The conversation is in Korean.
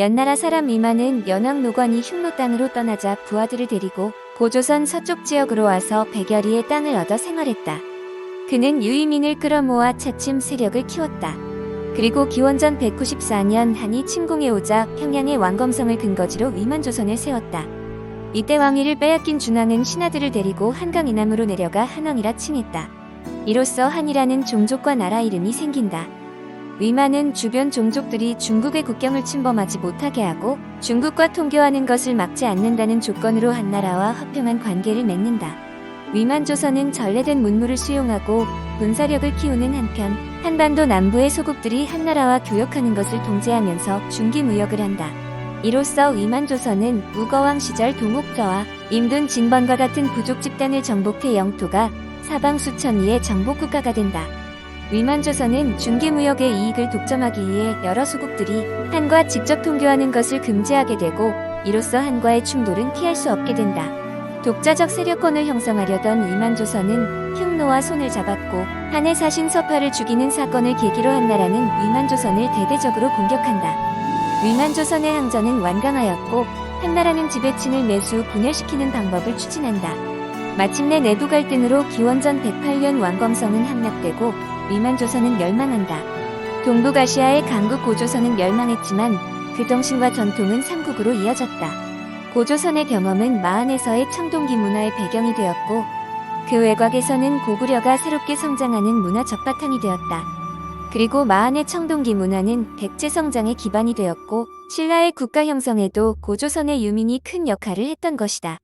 연나라 사람 위만은 연왕 노관이 흉노 땅으로 떠나자 부하들을 데리고 고조선 서쪽 지역으로 와서 백여리의 땅을 얻어 생활했다. 그는 유이민을 끌어모아 차츰 세력을 키웠다. 그리고 기원전 194년 한이 침공해 오자 평양의 왕검성을 근거지로 위만조선을 세웠다. 이때 왕위를 빼앗긴 준왕은 신하들을 데리고 한강 이남으로 내려가 한왕이라 칭했다. 이로써 한이라는 종족과 나라 이름이 생긴다. 위만은 주변 종족들이 중국의 국경을 침범하지 못하게 하고 중국과 통교하는 것을 막지 않는다는 조건으로 한나라와 화평한 관계를 맺는다. 위만 조선은 전래된 문물을 수용하고 군사력을 키우는 한편 한반도 남부의 소국들이 한나라와 교역하는 것을 통제하면서 중기 무역을 한다. 이로써 위만 조선은 우거왕 시절 동옥저와 임둔 진번과 같은 부족 집단을 정복해 영토가 사방 수천 리의 정복 국가가 된다. 위만조선은 중개무역의 이익을 독점하기 위해 여러 소국들이 한과 직접 통교하는 것을 금지하게 되고 이로써 한과의 충돌은 피할 수 없게 된다. 독자적 세력권을 형성하려던 위만조선은 흉노와 손을 잡았고 한의 사신 서파를 죽이는 사건을 계기로 한나라는 위만조선을 대대적으로 공격한다. 위만조선의 항전은 완강하였고 한나라는 지배층을 매수 분열시키는 방법을 추진한다. 마침내 내부 갈등으로 기원전 108년 왕검성은 함락되고 위만조선은 멸망한다. 동북아시아의 강국 고조선은 멸망했지만 그 정신과 전통은 삼국으로 이어졌다. 고조선의 경험은 마한에서의 청동기 문화의 배경이 되었고 그 외곽에서는 고구려가 새롭게 성장하는 문화 적 바탕이 되었다. 그리고 마한의 청동기 문화는 백제 성장의 기반이 되었고 신라의 국가 형성에도 고조선의 유민이 큰 역할을 했던 것이다.